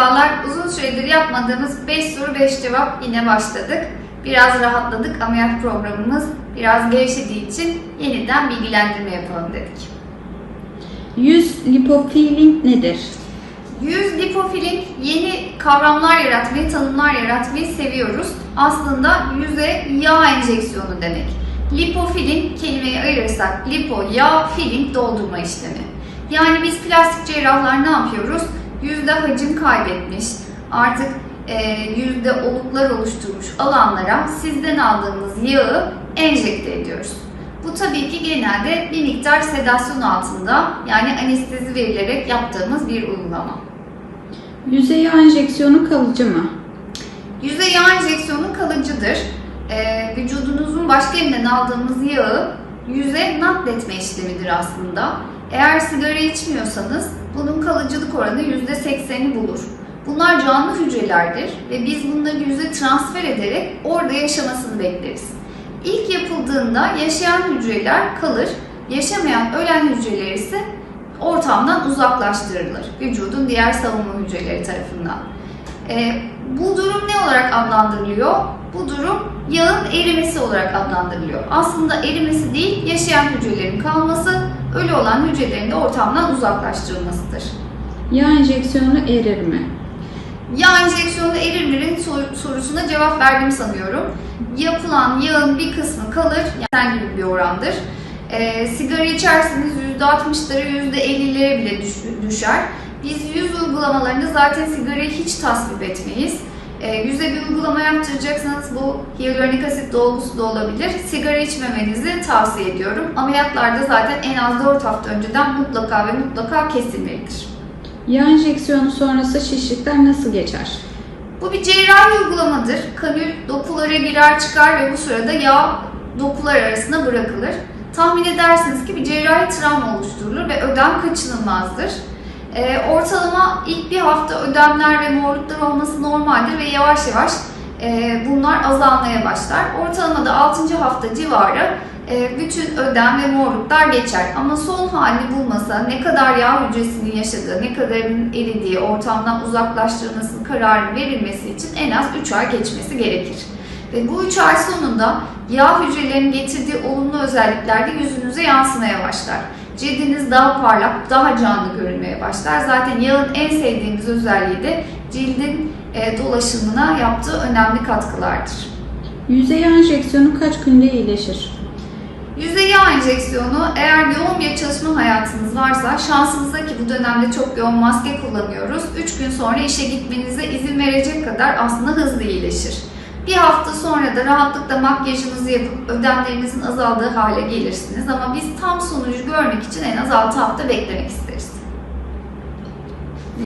Merhabalar. Uzun süredir yapmadığımız 5 soru 5 cevap yine başladık. Biraz rahatladık. Ameliyat programımız biraz gevşediği için yeniden bilgilendirme yapalım dedik. Yüz lipofilling nedir? Yüz lipofilin yeni kavramlar yaratmayı, tanımlar yaratmayı seviyoruz. Aslında yüze yağ enjeksiyonu demek. Lipofilin kelimeyi ayırırsak lipo, yağ, filling doldurma işlemi. Yani biz plastik cerrahlar ne yapıyoruz? Yüzde hacim kaybetmiş, artık e, yüzde oluklar oluşturmuş alanlara sizden aldığımız yağı enjekte ediyoruz. Bu tabii ki genelde bir miktar sedasyon altında yani anestezi verilerek yaptığımız bir uygulama. Yüze yağ enjeksiyonu kalıcı mı? Yüze yağ enjeksiyonu kalıcıdır. Ee, vücudunuzun başka yerinden aldığımız yağı yüze nakletme işlemidir aslında. Eğer sigara içmiyorsanız bunun kalıcılık oranı %80'i bulur. Bunlar canlı hücrelerdir ve biz bunları yüze transfer ederek orada yaşamasını bekleriz. İlk yapıldığında yaşayan hücreler kalır, yaşamayan ölen hücreler ise ortamdan uzaklaştırılır vücudun diğer savunma hücreleri tarafından. Ee, bu durum ne olarak adlandırılıyor? Bu durum yağın erimesi olarak adlandırılıyor. Aslında erimesi değil, yaşayan hücrelerin kalması, ölü olan hücrelerin de ortamdan uzaklaştırılmasıdır. Yağ enjeksiyonu erir mi? Yağ enjeksiyonu erir mi'nin sor- sorusuna cevap verdim sanıyorum. Yapılan yağın bir kısmı kalır, yani gibi bir orandır. Ee, sigara içerseniz %60'ları %50'lere bile düş- düşer. Biz yüz uygulamalarında zaten sigarayı hiç tasvip etmeyiz. Ee, yüze bir uygulama yaptıracaksanız bu hyaluronik asit dolgusu da olabilir. Sigara içmemenizi tavsiye ediyorum. Ameliyatlarda zaten en az 4 hafta önceden mutlaka ve mutlaka kesilmelidir. Yağ enjeksiyonu sonrası şişlikler nasıl geçer? Bu bir cerrahi uygulamadır. Kanül dokulara girer çıkar ve bu sırada yağ dokular arasında bırakılır. Tahmin edersiniz ki bir cerrahi travma oluşturulur ve ödem kaçınılmazdır. Ee, ortalama ilk bir hafta ödemler ve morluklar olması normaldir ve yavaş yavaş e, bunlar azalmaya başlar. Ortalamada 6. hafta civarı e, bütün ödem ve morluklar geçer. Ama son halini bulmasa, ne kadar yağ hücresinin yaşadığı, ne kadarının eridiği, ortamdan uzaklaştırılmasının kararı verilmesi için en az 3 ay geçmesi gerekir. Ve bu 3 ay sonunda yağ hücrelerinin getirdiği olumlu özellikler de yüzünüze yansımaya başlar. Cildiniz daha parlak, daha canlı görünmeye başlar. Zaten yağın en sevdiğimiz özelliği de cildin e, dolaşımına yaptığı önemli katkılardır. Yüze yağ enjeksiyonu kaç günde iyileşir? Yüzey yağ enjeksiyonu eğer yoğun bir çalışma hayatınız varsa şansımıza ki bu dönemde çok yoğun maske kullanıyoruz. 3 gün sonra işe gitmenize izin verecek kadar aslında hızlı iyileşir. Bir hafta sonra da rahatlıkla makyajınızı yapıp ödemlerinizin azaldığı hale gelirsiniz. Ama biz tam sonucu görmek için en az 6 hafta beklemek isteriz.